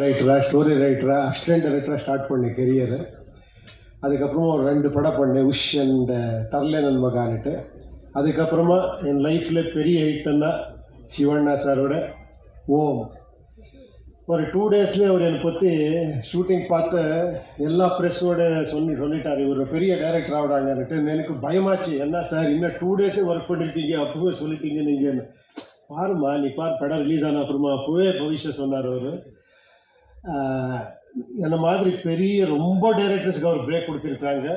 ரைட்டரா story ரைட்டராக assistant டைரக்டராக start பண்ணேன் கெரியரு அதுக்கப்புறமா ஒரு ரெண்டு படம் பண்ணேன் உஷ் அண்ட் தரலே மகான்ட்டு அதுக்கப்புறமா என் லைஃப்பில் பெரிய ஹிட்டுன்னா சிவண்ணா சாரோட ஓம். ஒரு டூ டேஸ்லேயே அவர் என்னை பற்றி ஷூட்டிங் பார்த்து எல்லா ப்ரெஸ்ஸோட சொல்லி சொல்லிட்டார். இவர் பெரிய டைரக்டர் ஆகிறாங்கன்னுட்டு எனக்கு பயமாச்சு. என்ன சார் இன்னும் டூ டேஸே ஒர்க் பண்ணியிருக்கீங்க அப்பவே சொல்லிட்டீங்க நீங்கள் பாருமா நீ பார் படம் ரிலீஸ் ஆன அப்புறமா அப்போவே பவிஷ்ய சொன்னார் அவர். என்ன மாதிரி பெரிய ரொம்ப டைரக்டர்ஸ்க்கு அவர் பிரேக் கொடுத்துருக்காங்க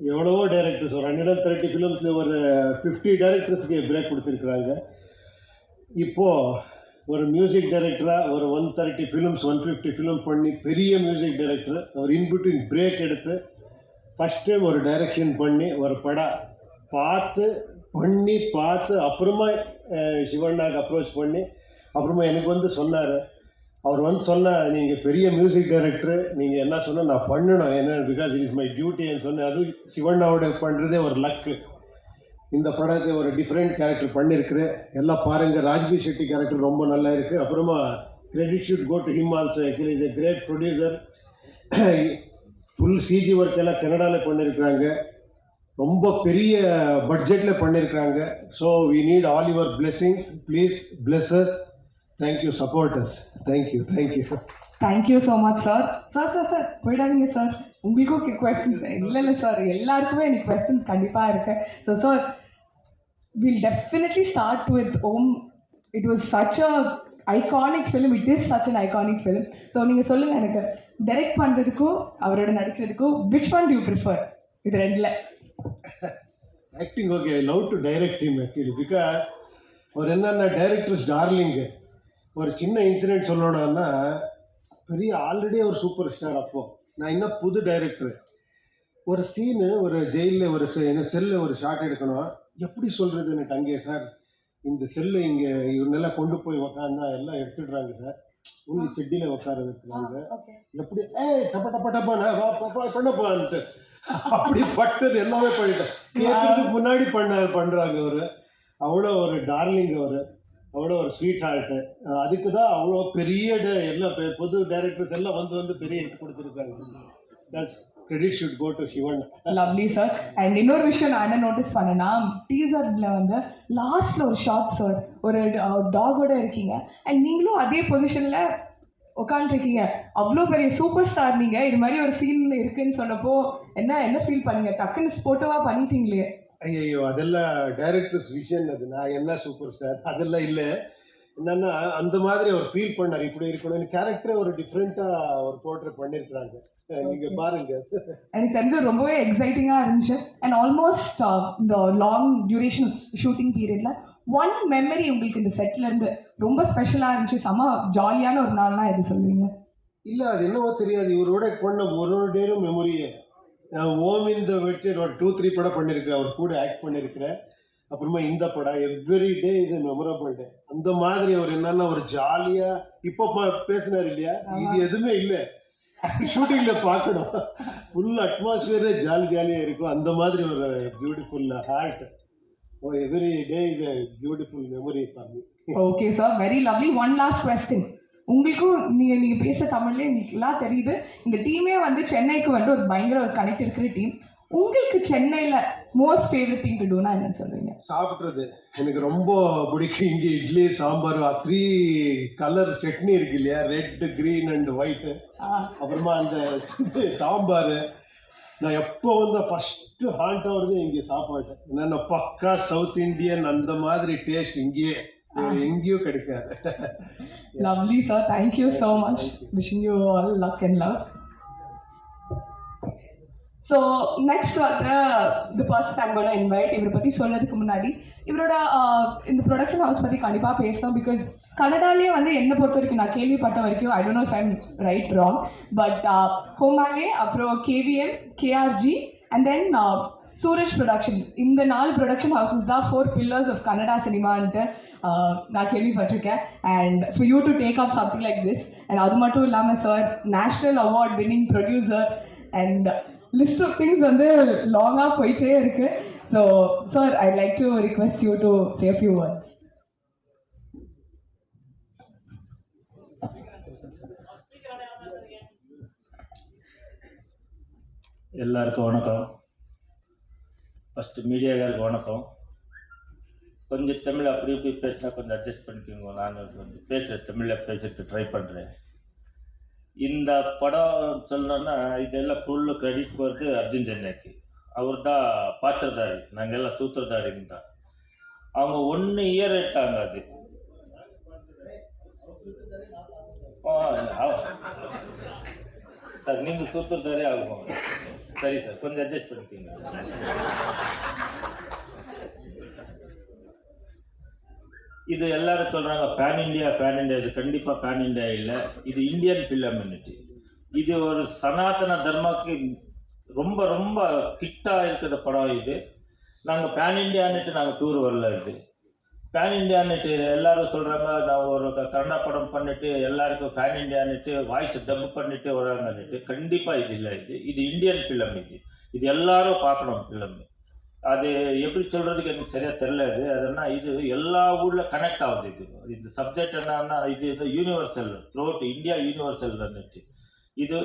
எவ்வளவோ டைரக்டர்ஸ் ஒரு ஹண்ட்ரட் அண்ட் தேர்ட்டி ஃபிலிம்ஸில் ஒரு ஃபிஃப்டி டைரக்டர்ஸ்க்கு பிரேக் கொடுத்துருக்குறாங்க. இப்போது ஒரு மியூசிக் டைரக்டராக ஒரு one thirty films one fifty film பண்ணி பெரிய மியூசிக் டைரக்டர் அவர் இன்பிட்வீன் பிரேக் எடுத்து ஃபஸ்ட் டைம் ஒரு டைரக்ஷன் பண்ணி ஒரு படம் பார்த்து பண்ணி பார்த்து அப்புறமா சிவண்ணாக்கு அப்ரோச் பண்ணி அப்புறமா எனக்கு வந்து சொன்னார் அவர் வந்து சொன்ன நீங்கள் பெரிய மியூசிக் டைரக்டர் நீங்கள் என்ன சொன்ன நான் பண்ணணும். என்ன பிகாஸ் இட் இஸ் மை டியூட்டின்னு சொன்னேன் அதுவும் சிவண்ணாவோட பண்ணுறதே ஒரு லக்கு இந்த படத்தை ஒரு டிஃப்ரெண்ட் கேரக்டர் பண்ணியிருக்கிறேன் எல்லாம் பாருங்கள் ராஜ்பி ஷெட்டி கேரக்டர் ரொம்ப நல்லா இருக்குது அப்புறமா credit should go to him also actually is a great producer full CG work எல்லாம் கனடாவில் பண்ணியிருக்கிறாங்க ரொம்ப பெரிய பட்ஜெட்டில் பண்ணியிருக்கிறாங்க so we need all your blessings please blesses thank you supporters thank you thank you thank you so much sir sir sir sir போயிடாதீங்க sir உங்களுக்கும் questions இல்லை இல்லை சார் எல்லாருக்குமே எனக்கு கொஸ்டின்ஸ் கண்டிப்பாக இருக்கு so sir will definitely start with Om it was such a iconic film it is such an iconic film so நீங்கள் சொல்லுங்கள் எனக்கு. டைரக்ட் பண்ணுறதுக்கும் அவரோட நடிக்கிறதுக்கும் விச் ஒன் யூ ப்ரிஃபர் இது ரெண்டில். Acting okay I love to direct him actually because அவர் என்னென்ன directors darling ஒரு சின்ன இன்சிடென்ட் சொல்லணும்னா பெரிய ஆல்ரெடி ஒரு சூப்பர் ஸ்டார் அப்போ. நான் இன்னும் புது டைரக்டர் ஒரு சீனு ஒரு ஜெயிலில் ஒரு செ- என்ன செல்லில் ஒரு ஷாட் எடுக்கணும். எப்படி சொல்கிறது எனக்கு அங்கே சார் இந்த செல்லு இங்கே இவனெல்லாம் கொண்டு போய் உக்காந்தா எல்லாம் எடுத்துடுறாங்க சார் உள்ள செட்டியில் உட்கார வைக்கிறாங்க எப்படி ஏய் டப்ப டப்ப டப்பா பண்ணப்பான்ட்டு அப்படி பட்டது எல்லாமே பண்ணிட்டேன். கேட்கறதுக்கு முன்னாடி பண்ண பண்றாங்க அவரு. அவ்வளோ ஒரு டார்லிங் அவரு. அவ்வளோ ஒரு ஸ்வீட் ஹார்ட்டு அதுக்கு தான் அவ்வளோ பெரிய எல்லாம் பொது பெ- புது டைரக்டர்ஸ் எல்லாம் வந்து வந்து பெரிய ஹிட் கொடுத்துருக்காங்க. That's credit should go to Shivan lovely sir and இன்னொரு விஷயம் நான் என்ன நோட்டீஸ் பண்ணேன்னா டீசரில் வந்து லாஸ்ட்ல ஒரு ஷார்ட் சார் ஒரு டாகோட இருக்கீங்க. அண்ட் நீங்களும் அதே பொசிஷனில் உட்காந்துருக்கீங்க அவ்வளோ பெரிய சூப்பர் ஸ்டார் நீங்கள் இது மாதிரி ஒரு சீன் இருக்குன்னு சொன்னப்போ என்ன என்ன ஃபீல் பண்ணீங்க? டக்குன்னு ஸ்போட்டோவாக பண்ணிட்டீங்களே. ஐயோ அதெல்லாம் டைரக்டர்ஸ் விஷன் அது. நான் என்ன சூப்பர் ஸ்டார் அதெல்லாம் இல்லை. என்னன்னா அந்த மாதிரி அவர் ஃபீல் பண்ணார். இப்படி இருக்கணும். கேரக்டரை ஒரு டிஃப்ரெண்ட்டாக ஒரு போர்ட்ரேட் பண்ணியிருக்கிறாங்க நீங்க பாருங்க. எனக்கு தெரிஞ்சு ரொம்பவே எக்ஸைட்டிங்காக இருந்துச்சு. அண்ட் ஆல்மோஸ்ட் இந்த லாங் டியூரேஷன் ஷூட்டிங் பீரியடில் ஒன் மெமரி உங்களுக்கு இந்த செட்ல இருந்து ரொம்ப ஸ்பெஷலாக இருந்துச்சு. செம ஜாலியான ஒரு நாள்னா எது சொல்லுவீங்க? இல்ல அது என்னவோ தெரியாது. இவரோட பண்ண ஒரு ஒரு டேரும் மெமரியே ஓம் இந்த வச்சு ஒரு டூ த்ரீ படம் பண்ணியிருக்கிறேன் அவர் கூட ஆக்ட் பண்ணியிருக்கிறேன் அப்புறமா இந்த படம் every day is memorable day அந்த மாதிரி அவர் என்னன்னா ஒரு ஜாலியா இப்போ பேசினார் இல்லையா? இது எதுவுமே இல்லை. ஷூட்டிங்ல பார்க்கணும். ஃபுல் அட்மாஸ்பியரே ஜாலி ஜாலியா இருக்கும். அந்த மாதிரி ஒரு beautiful heart oh every day is beautiful memory for me okay sir very lovely one last question உங்களுக்கும் நீங்கள் நீங்கள் பேச தமிழ்ல எங்களுக்கு எல்லாம் தெரியுது. இந்த டீமே வந்து சென்னைக்கு வந்து ஒரு பயங்கர ஒரு கனெக்ட் இருக்கிற டீம் உங்களுக்கு சென்னையில் மோஸ்ட் ஃபேவரட் திங் டு டூனா என்ன சொல்றீங்க? சாப்பிட்றது. எனக்கு ரொம்ப பிடிக்கும். இங்கே இட்லி சாம்பார் த்ரீ கலர் சட்னி இருக்கு இல்லையா? ரெட் கிரீன் அண்ட் ஒயிட்டு அப்புறமா அந்த சாம்பார். நான் எப்போ வந்து ஃபஸ்ட்டு ஹாண்ட் ஆகுறது இங்கே சாப்பாடு என்னென்ன பக்கா சவுத் இந்தியன் அந்த மாதிரி டேஸ்ட் இங்கேயே. எங்கேயும் கிடைக்காது. Lovely sir thank you so much wishing you all luck and love so next வந்து the person I'm gotta invite இவரை பற்றி சொல்றதுக்கு முன்னாடி இவரோட இந்த ப்ரொடக்ஷன் ஹவுஸ் பற்றி கண்டிப்பாக பேசணும் பிகாஸ் கனடாலேயே வந்து என்னை பொறுத்த வரைக்கும் நான் கேள்விப்பட்ட வரைக்கும் I don't know I'm right wrong but ஹோமாங்கே அப்புறம் KVM KRG and then Suraj production இந்த நாலு ப்ரொடக்ஷன் ஹவுசஸ் தான் ஃபோர் பில்லர்ஸ் ஆஃப் கன்னடா சினிமான்ட்டு நான் கேள்விப்பட்டிருக்கேன். And for you to take up something like this and அது மட்டும் இல்லாமல் sir national award winning producer and list of things வந்து லாங்காக போயிட்டே இருக்கு. So sir I like to request you to say few words எல்லாருக்கும் வணக்கம். ஃபஸ்ட்டு மீடியாவில் வணக்கம். கொஞ்சம் தமிழ் அப்படி இப்படி பேசினா கொஞ்சம் அட்ஜஸ்ட் பண்ணிக்கோங்க. நான் கொஞ்சம் பேசுகிறேன் தமிழில் பேசுறதுக்கு ட்ரை பண்ணுறேன் இந்த படம் சொல்லணும்னா இதெல்லாம் ஃபுல்லு கிரெடிட் போகிறது அர்ஜுன் ஜன்யாக்கு அவர் தான் பாத்திரதாரி. நாங்கள் எல்லாம் சூத்திரதாரிங்க தான். அவங்க ஒன்று இயர் எடுத்தாங்க அது. ஆ, சார் நீங்கள் சூத்திரதாரி ஆகும் சரி சார் கொஞ்சம் அட்ஜஸ்ட் பண்ணிக்கோங்க. இது எல்லாரும் சொல்றாங்க பேன் இண்டியா பேன் இண்டியா இது கண்டிப்பா பேன் இண்டியா இல்லை. இது இந்தியன் ஃபிலம் இது ஒரு சனாதன தர்மாக்கு ரொம்ப ரொம்ப கிட்டா இருக்கிற படம் இது. நாங்கள் பேன் இந்தியான்னுட்டு நாங்கள் டூர் வரல இது. ஃபேன் இந்தியான்னுட்டு எல்லாரும் சொல்றாங்க நான் ஒரு க- கன்னட படம் பண்ணிட்டு எல்லாருக்கும் ஃபேன் இந்தியான்னுட்டு வாய்ஸ் டப் பண்ணிட்டு வராங்கன்னுட்டு கண்டிப்பா இது இல்லை இது இது இந்தியன் ஃபிலம் இது. இது எல்லாரும் பார்க்கணும் ஃபிலம் அது எப்படி சொல்றதுக்கு எனக்கு சரியா தெரியல அது. அதனால் இது எல்லா ஊர்ல கனெக்ட் ஆகுது இது. இந்த சப்ஜெக்ட் என்னன்னா இது இது யூனிவர்சல் த்ரோட் இந்தியா யூனிவர்சல் வந்துட்டு இது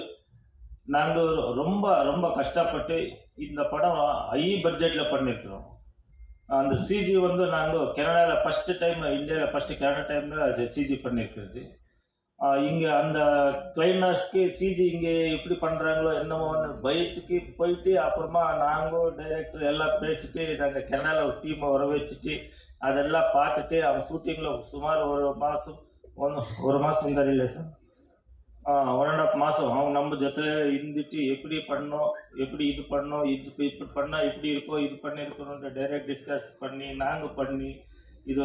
நாங்கள் ரொம்ப ரொம்ப கஷ்டப்பட்டு இந்த படம் ஹை பட்ஜெட்டில் பண்ணியிருக்கிறோம் அந்த சிஜி வந்து நாங்கள் கனடாவில் ஃபஸ்ட்டு டைம் இந்தியாவில் ஃபஸ்ட்டு கனடா டைமில் அது சிஜி பண்ணியிருக்கிறது இங்கே அந்த கிளைமேக்ஸ்க்கு சிஜி இங்கே எப்படி பண்ணுறாங்களோ என்னமோ பயத்துக்கு போயிட்டு அப்புறமா நாங்கள் டைரக்டர் எல்லாம் பேசிட்டு நாங்கள் கனடாவில் ஒரு டீமை வர வச்சுட்டு அதெல்லாம் பார்த்துட்டு அவங்க ஷூட்டிங்கில் சுமார் ஒரு மாதம் ஒன்று ஒரு மாதம் தெரியல சார். ஒன் அண்ட் ஆஃப் மாதம் அவங்க நம்ம ஜொத்தை இருந்துட்டு எப்படி பண்ணோம் எப்படி இது பண்ணோம் இது இப்படி பண்ணால் எப்படி இருக்கும் இது பண்ணியிருக்கணுன்ற டைரக்ட் டிஸ்கஸ் பண்ணி நாங்கள் பண்ணி இது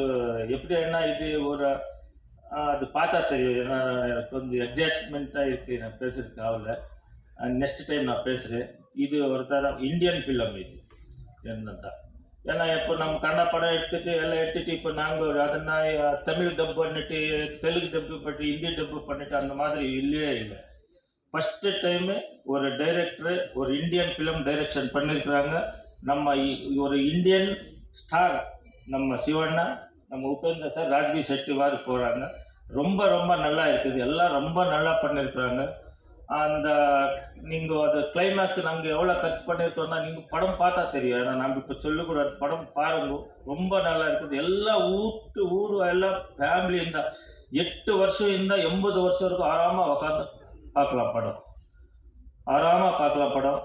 எப்படி என்ன இது ஒரு அது பார்த்தா தெரியும். ஏன்னா கொஞ்சம் எக்ஸைட்மெண்ட்டாக இருக்குது நான் பேசுறதுக்கு ஆகல நெக்ஸ்ட் டைம் நான் பேசுகிறேன் இது ஒரு தரம் இந்தியன் ஃபிலம் இது. என்னதான். ஏன்னா இப்போ நம்ம கன்னட படம் எடுத்துட்டு எல்லாம் எடுத்துட்டு இப்போ நாங்கள் அதனா தமிழ் டப் பண்ணிட்டு தெலுங்கு டப்பு பண்ணிட்டு ஹிந்தி டப்பு பண்ணிட்டு அந்த மாதிரி இல்லையே இல்லை. ஃபஸ்ட்டு டைமு ஒரு டைரக்டர் ஒரு இந்தியன் ஃபிலிம் டைரக்ஷன் பண்ணியிருக்கிறாங்க நம்ம ஒரு இந்தியன் ஸ்டார் நம்ம சிவண்ணா நம்ம உபேந்திர சார் ராஜ்வி செட்டி மாதிரி போகிறாங்க ரொம்ப ரொம்ப நல்லா இருக்குது. எல்லாம் ரொம்ப நல்லா பண்ணியிருக்கிறாங்க அந்த நீங்கள் அது கிளைமேக்ஸ் நாங்கள் எவ்வளோ கட்ச் பண்ணியிருக்கோம்னா நீங்கள் படம் பார்த்தா தெரியும். ஏன்னா நம்ம இப்போ சொல்லக்கூடாது. படம் பாருங்க. ரொம்ப நல்லா இருக்குது. எல்லா ஊட்டு ஊர் எல்லாம் ஃபேமிலி இருந்தா எட்டு வருஷம் இருந்தால் எண்பது வருஷம் இருக்கும். ஆறாமல் உட்காந்து பார்க்கலாம் படம். ஆறாமல் பார்க்கலாம் படம்.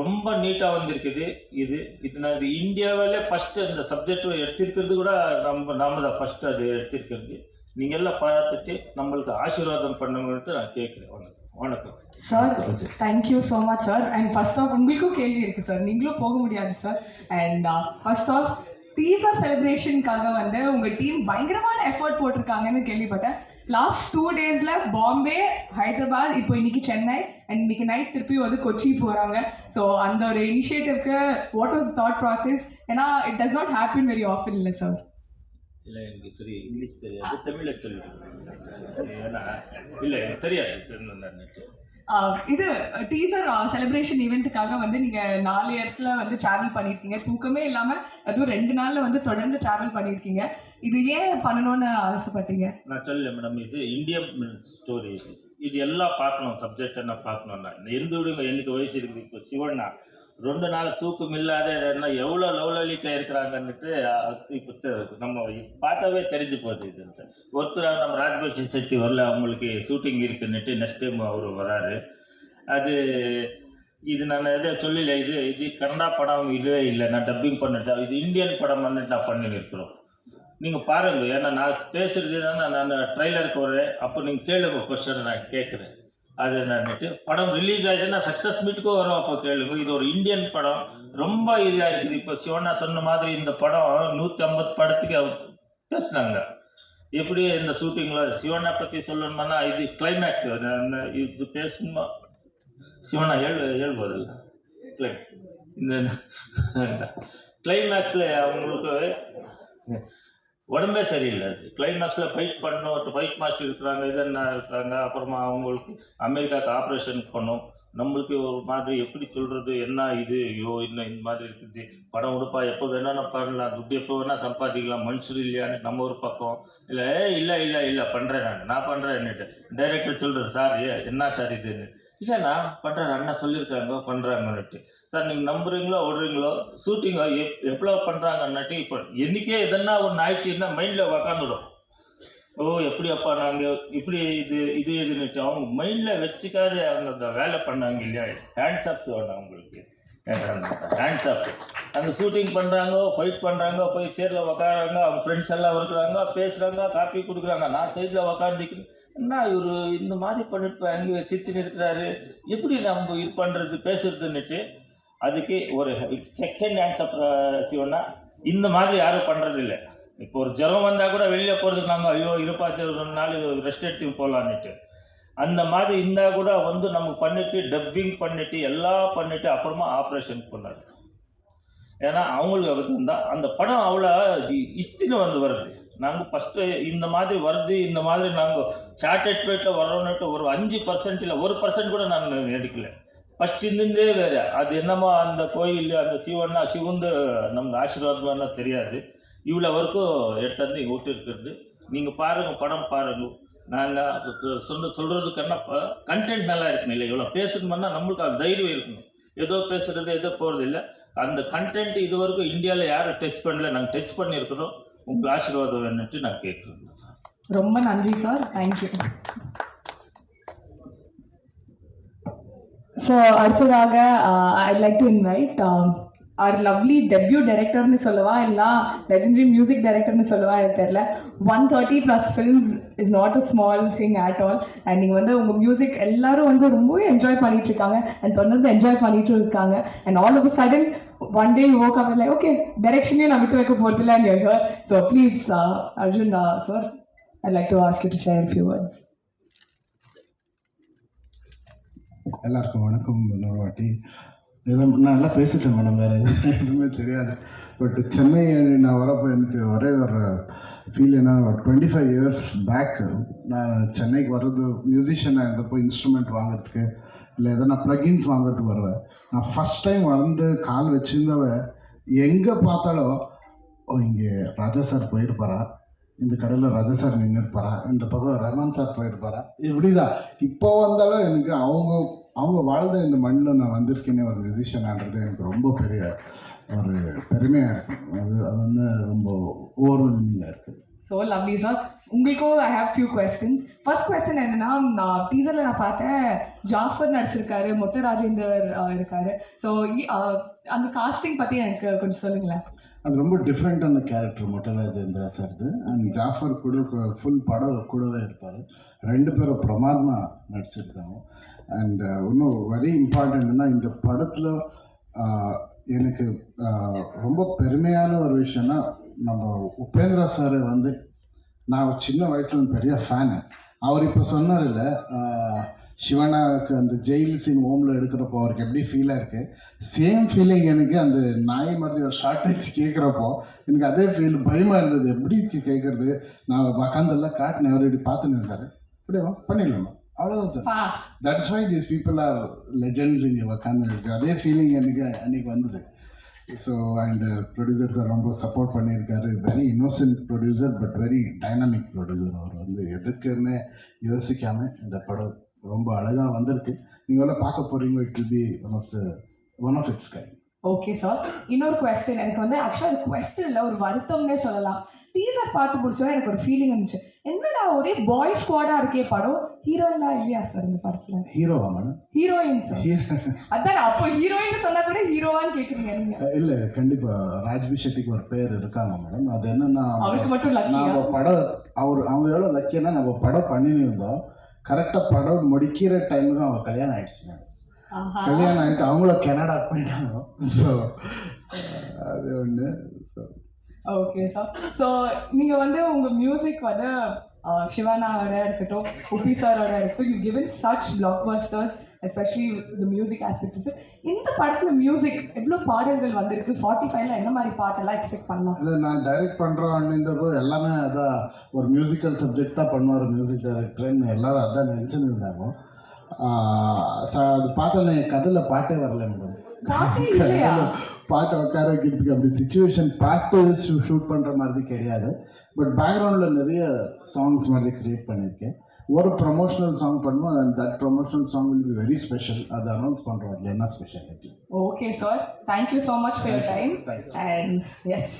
ரொம்ப நீட்டாக வந்திருக்குது இது. இது நான் இது இந்தியாவிலே ஃபஸ்ட்டு இந்த சப்ஜெக்ட் எடுத்திருக்கிறது கூட நம்ம நாம தான் ஃபஸ்ட்டு அது எடுத்திருக்கிறது. நீங்கள் எல்லாம் பார்த்துட்டு நம்மளுக்கு ஆசீர்வாதம் பண்ணுங்கன்ட்டு நான் கேட்குறேன் வணக்கம் வணக்கம். Sir thank you so much sir and first of உங்களுக்கும் கேள்வி இருக்கு சார் நீங்களும் போக முடியாது sir and first of teaser செலிப்ரேஷனுக்காக வந்து உங்கள் டீம் பயங்கரமான எஃபர்ட் போட்டிருக்காங்கன்னு கேள்விப்பட்டேன். லாஸ்ட் டூ டேஸில் பாம்பே ஹைதராபாத் இப்போ இன்னைக்கு சென்னை அண்ட் இன்னைக்கு நைட் திருப்பி வந்து கொச்சி போகிறாங்க ஸோ அந்த ஒரு இனிஷியேட்டிவ்க்கு வாட் வாஸ் தாட் ப்ராசஸ் ஏன்னா it does not happen very often இல்லை சார் இல்லை எனக்கு சரி இங்கிலீஷ் தெரியாது தமிழில் சொல்லிடுறேன் ஏன்னா இல்லை எனக்கு தெரியாது ஆஹ் இது டீசர் செலிப்ரேஷன் ஈவெண்ட்டுக்காக வந்து நீங்க நாலு இடத்துல வந்து டிராவல் பண்ணிருக்கீங்க. தூக்கமே இல்லாம அதுவும் ரெண்டு நாள்ல வந்து தொடர்ந்து டிராவல் பண்ணிருக்கீங்க. இது ஏன் பண்ணணும்னு ஆசைப்பட்டீங்க? நான் சொல்லல மேடம் இது இந்தியன் ஸ்டோரி இது. எல்லாம் பார்க்கணும் சப்ஜெக்ட் என்ன பார்க்கணும்னா. இந்த இருந்து விடுங்க எனக்கு வயசு இருக்குது. இப்போ சிவண்ணா ரெண்டு நாள் தூக்கம் இல்லாத என்ன எவ்வளோ லவ்லலிக்கா இருக்கிறாங்கன்னுட்டு இப்போ நம்ம பார்த்தாவே தெரிஞ்சு போகுது இது. ஒருத்தர் நம்ம ராஜபக்ஷ செட்டி வரல அவங்களுக்கு ஷூட்டிங் இருக்குன்னுட்டு நெக்ஸ்ட் டைம் அவர் வராரு. அது இது நான் எதை சொல்லல இது இது கன்னடா படம் இதுவே இல்லை. நான் டப்பிங் பண்ணிட்டேன் இது இந்தியன் படம் வந்துட்டு நான் பண்ணி இருக்கிறோம் நீங்கள் பாருங்க ஏன்னா நான் பேசுறது தானே நான் ட்ரைலருக்கு வரேன் அப்போ நீங்கள் கேளுங்க கொஸ்டின் நான் கேட்குறேன் அது நின்றுட்டு படம் ரிலீஸ் ஆயிடுச்சுன்னா சக்ஸஸ் மீட்டுக்கும் வரும் அப்போ கேளுங்க. இது ஒரு இந்தியன் படம். ரொம்ப இதாக இருக்குது. இப்போ சிவனா சொன்ன மாதிரி இந்த படம் நூற்றி ஐம்பது படத்துக்கு அவர் பேசுனாங்க. எப்படி இந்த ஷூட்டிங்கில் சிவனை பற்றி சொல்லணும்னா இது கிளைமேக்ஸ் இது பேசணுமா சிவனா ஏழு ஏழ்பதில்ல கிளை இந்த கிளைமேக்ஸில் அவங்களுக்கு உடம்பே சரியில்லை. அது கிளைமேக்ஸில் ஃபைட் பண்ணணும் ஒரு ஃபைட் மாஸ்டர் இருக்கிறாங்க இதென்ன இருக்கிறாங்க அப்புறமா அவங்களுக்கு அமெரிக்காவுக்கு ஆப்ரேஷன் பண்ணும். நம்மளுக்கு ஒரு மாதிரி எப்படி சொல்கிறது என்ன இது? ஐயோ இன்னும் இந்த மாதிரி இருக்குது? படம் கொடுப்பா எப்போ வேணாலும் பண்ணலாம் துட்டு எப்போ வேணால் சம்பாதிக்கலாம். மனுஷர் இல்லையான்னு நம்ம ஒரு பக்கம். இல்லை ஏ இல்லை இல்லை இல்லை பண்ணுறேன் நான். நான் பண்ணுறேன் என்னட்டு. டைரக்டர் சொல்கிறேன் சார் ஏ என்ன சார் இதுன்னு? நான் பண்ணுறேன் அண்ணா சொல்லியிருக்காங்க பண்ணுறாங்கன்னுட்டு சார் நீங்கள் நம்புறீங்களோ விடுறீங்களோ ஷூட்டிங் எப் எவ்வளோ பண்ணுறாங்கன்னாட்டி இப்போ என்றைக்கே எதனா ஒன்று ஆயிடுச்சுன்னா மைண்டில் உக்காந்துடும். ஓ எப்படியப்பா நாங்கள் இப்படி இது இது இதுன்னுட்டு அவங்க மைண்டில் வச்சுக்காத அவங்க அந்த வேலை பண்ணாங்க இல்லையா? ஹேண்ட்ஸ் ஆஃப் வேணும் அவங்களுக்கு ஹேண்ட்ஸ் ஆஃப் அங்கே ஷூட்டிங் பண்ணுறாங்க ஃபைட் பண்ணுறாங்க போய் சேரில் உக்காறாங்க அவங்க ஃப்ரெண்ட்ஸ் எல்லாம் இருக்கிறாங்க பேசுகிறாங்க காப்பி கொடுக்குறாங்க. நான் சைடில் உக்காந்துக்கிறேன் என்ன இவர் இந்த மாதிரி பண்ணிட்டு அங்கே சித்தின்னு இருக்கிறாரு? எப்படி நம்ம இது பண்ணுறது பேசுறதுன்னுட்டு அதுக்கு ஒரு செகண்ட் ஆன்சர் சிவன்னா இந்த மாதிரி யாரும் பண்ணுறதில்ல இப்போ ஒரு ஜுரம் வந்தால் கூட வெளியில் போகிறதுக்கு நாங்கள் ஐயோ இருப்பாச்சு ஒரு நாள் ரெஸ்ட் எடுத்து போகலான்னுட்டு அந்த மாதிரி இருந்தால் கூட வந்து நம்ம பண்ணிவிட்டு டப்பிங் பண்ணிவிட்டு எல்லாம் பண்ணிவிட்டு அப்புறமா ஆப்ரேஷன் பண்ணாரு ஏன்னா அவங்களுக்கு இருந்தால் அந்த படம் அவ்வளோ இஸ்தின்னு வந்து வருது. நாங்கள் ஃபஸ்ட்டு இந்த மாதிரி வருது இந்த மாதிரி நாங்கள் சார்ட்டட் பேட்டில் வரோன்னுட்டு ஒரு அஞ்சு பர்சன்ட் இல்லை ஒரு பர்சன்ட் கூட நான் எடுக்கலை. ஃபஸ்ட் இருந்தே வேறு. அது என்னமோ அந்த கோயில் அந்த சிவன்னா சிவந்து நமக்கு ஆசீர்வாதம்னா தெரியாது. இவ்வளோ வரைக்கும் எடுத்து இங்கே இருக்கிறது. நீங்கள் பாருங்கள் படம் பாருங்கள் நாங்கள் சொல்ல சொல்கிறதுக்கான கண்டென்ட் நல்லா இருக்கணும் இல்லை இவ்வளோ பேசணும்னா நம்மளுக்கு அது தைரியம் இருக்கணும். ஏதோ பேசுகிறது ஏதோ போகிறது இல்லை. அந்த கண்டென்ட் இது வரைக்கும் இந்தியாவில் யாரும் டச் பண்ணல. நாங்கள் டச் பண்ணியிருக்கிறோம். உங்கள் ஆசீர்வாதம் வேணுன்ட்டு நான் கேட்குறேன் ரொம்ப நன்றி சார். தேங்க்யூ ஸோ அடுத்ததாக I like to invite our lovely debut டைரக்டர்னு சொல்லுவா இல்லை லெஜெண்டரி மியூசிக் டைரக்டர்னு சொல்லுவா எனக்கு தெரியல. One thirty plus films is not a small thing at all and நீங்கள் வந்து உங்கள் மியூசிக் எல்லாரும் வந்து ரொம்பவே என்ஜாய் பண்ணிட்டு இருக்காங்க அண்ட் தொடர்ந்து என்ஜாய் பண்ணிட்டு இருக்காங்க and all of sudden one day you woke up okay டைரக்ஷனையும் நான் விட்டு வைக்க போகிறதில்ல and you so please Arjun sir I like to ask to share few words எல்லாருக்கும் வணக்கம். இன்னொரு வாட்டி. இதெல்லாம் நான் நல்லா பேசிட்டேன் மேடம் வேறு எதுவுமே தெரியாது. பட் சென்னை நான் வரப்போ எனக்கு ஒரே ஒரு ஃபீல் என்ன ஒரு டுவெண்ட்டி ஃபைவ் இயர்ஸ் பேக் நான் சென்னைக்கு வர்றது மியூசிஷியனாக இருந்தப்போ இன்ஸ்ட்ருமெண்ட் வாங்குறதுக்கு இல்லை எதனா ப்ளகின்ஸ் வாங்குறதுக்கு வருவேன். நான் ஃபஸ்ட் டைம் வந்து கால் வச்சிருந்தவ எங்கே பார்த்தாலும் ஓ இங்கே ராஜா சார் போயிருப்பாரா? இந்த கடையில் ராஜா சார் நின்று இருப்பாரா இந்த பக்கம் ரஹ்மான் சார் போயிருப்பாரா இப்படிதான். இப்போ வந்தாலும் எனக்கு அவங்க அவங்க வாழ்ந்த இந்த மண்ணில் நான் வந்திருக்கேனே ஒரு மியூசிஷியனான்றது எனக்கு ரொம்ப பெரிய ஒரு பெருமையாக இருக்கும் அது அது வந்து ரொம்ப ஓவர்வெல்மிங்காக இருக்குது ஸோ லவ்லி சார் உங்களுக்கும் I have few questions first question என்னன்னா நான் டீசரில் நான் பார்த்தேன் ஜாஃபர் நடிச்சிருக்காரு மொட்டை ராஜேந்தர் இருக்காரு. ஸோ அந்த காஸ்டிங் பற்றி எனக்கு கொஞ்சம் சொல்லுங்களேன். அது ரொம்ப டிஃப்ரெண்ட்டான கேரக்டர் மொட்டராஜேந்திரா சார்து அண்ட் ஜாஃபர் கூட ஃபுல் படம் கூடவே இருப்பார். ரெண்டு பேரும் பிரமாதமாக நடிச்சிருக்காங்க. அண்ட் uh, இன்னும் வெரி இம்பார்ட்டண்ட்னா இந்த படத்தில் uh, எனக்கு uh, ரொம்ப பெருமையான ஒரு விஷயம்னா நம்ம உபேந்திரா சார் வந்து நான் சின்ன வயசுல பெரிய ஃபேனு அவர் இப்போ சொன்னார் இல்லை சிவனாவுக்கு அந்த ஜெயில் சீன் ஹோமில் எடுக்கிறப்போ அவருக்கு எப்படி ஃபீலாக இருக்குது சேம் ஃபீலிங் எனக்கு அந்த நாய் மாதிரி ஒரு ஷார்ட்டேஜ் கேட்குறப்போ எனக்கு அதே ஃபீல் பயமாக இருந்தது. எப்படி கேட்குறது நான் உக்காந்தெல்லாம் காட்டினேன். அவர் இப்படி பார்த்துன்னு இருந்தார். அப்படியே பண்ணிடலாமா? அவ்வளோதான் sir that's why these people are legends இங்கே உக்காந்து இருக்கு. அதே ஃபீலிங் எனக்கு அன்னைக்கு வந்தது. ஸோ அண்ட் ப்ரொடியூசர் சார் ரொம்ப சப்போர்ட் பண்ணியிருக்காரு. Very innocent producer but very dynamic producer அவர் வந்து எதுக்குமே யோசிக்காமல் இந்த படம் ரொம்ப அழகாக வந்திருக்கு. நீங்கள் எல்லாம் பார்க்க போகிறீங்க it will be one of the one of its kind okay sir இன்னொரு கொஸ்டின் எனக்கு வந்து ஆக்சுவலாக கொஸ்டின் இல்லை ஒரு வருத்தம்னே சொல்லலாம். டீசர் பார்த்து பிடிச்சா எனக்கு ஒரு ஃபீலிங் இருந்துச்சு என்னடா ஒரே பாய் ஸ்குவாடாக இருக்கே படம். ஹீரோயின்லாம் இல்லையா சார் இந்த படத்தில்? ஹீரோவா மேடம் ஹீரோயின் சார் அதான் அப்போ ஹீரோயின் சொன்னா கூட ஹீரோவான்னு கேட்குறீங்க நீங்க. இல்லை கண்டிப்பாக ராஜ்பி ஷெட்டிக்கு ஒரு பேர் இருக்காங்க மேடம் அது என்னன்னா அவருக்கு மட்டும் நம்ம படம் அவர் அவங்க எவ்வளோ லக்கியன்னா நம்ம படம் பண்ணியிருந்தோம் கரெக்டாக படம் முடிக்கிற டைமுக்கு அவங்க கல்யாணம் ஆயிடுச்சுங்க. ஆஹா. கல்யாணம் ஆகிட்டு அவங்களும் கனடா போயிட்டாங்க. ஸோ அது ஒன்று ஸோ ஓகே சார் ஸோ நீங்கள் வந்து உங்கள் மியூசிக் வந்து சிவானாவோட இருக்கட்டும் உப்பி சாரோட இருக்கட்டும் you given such blockbusters especially the music aspect இந்த படத்தில் மியூசிக் எவ்வளோ பாடல்கள் வந்திருக்கு? ஃபார்ட்டி ஃபைவ்ல என்ன மாதிரி பாட்டெல்லாம் எக்ஸ்பெக்ட் பண்ணலாம்? இல்லை நான் டைரக்ட் பண்ணுறோன்னப்போ எல்லாமே அதான் ஒரு மியூசிக்கல் சப்ஜெக்ட் தான் பண்ணுவார் மியூசிக் டைரக்டர்னு எல்லாரும் அதான் ஸோ அது பார்த்தோன்னே கதையில் பாட்டே வரல மேடம் பாட்டை உட்கார வைக்கிறதுக்கு அப்படி சுச்சுவேஷன் பாட்டு ஷூட் பண்ணுற மாதிரி கிடையாது. பட் பேக்ரவுண்டில் நிறைய சாங்ஸ் மாதிரி க்ரியேட் பண்ணியிருக்கேன் ஒரு ப்ரமோஷனல் சாங் பண்ணுவோம் and that promotional song will be very special அதை அனௌன்ஸ் பண்ணுறோம் அதில் என்ன speciality okay sir thank you so much for your time Thank you. And yes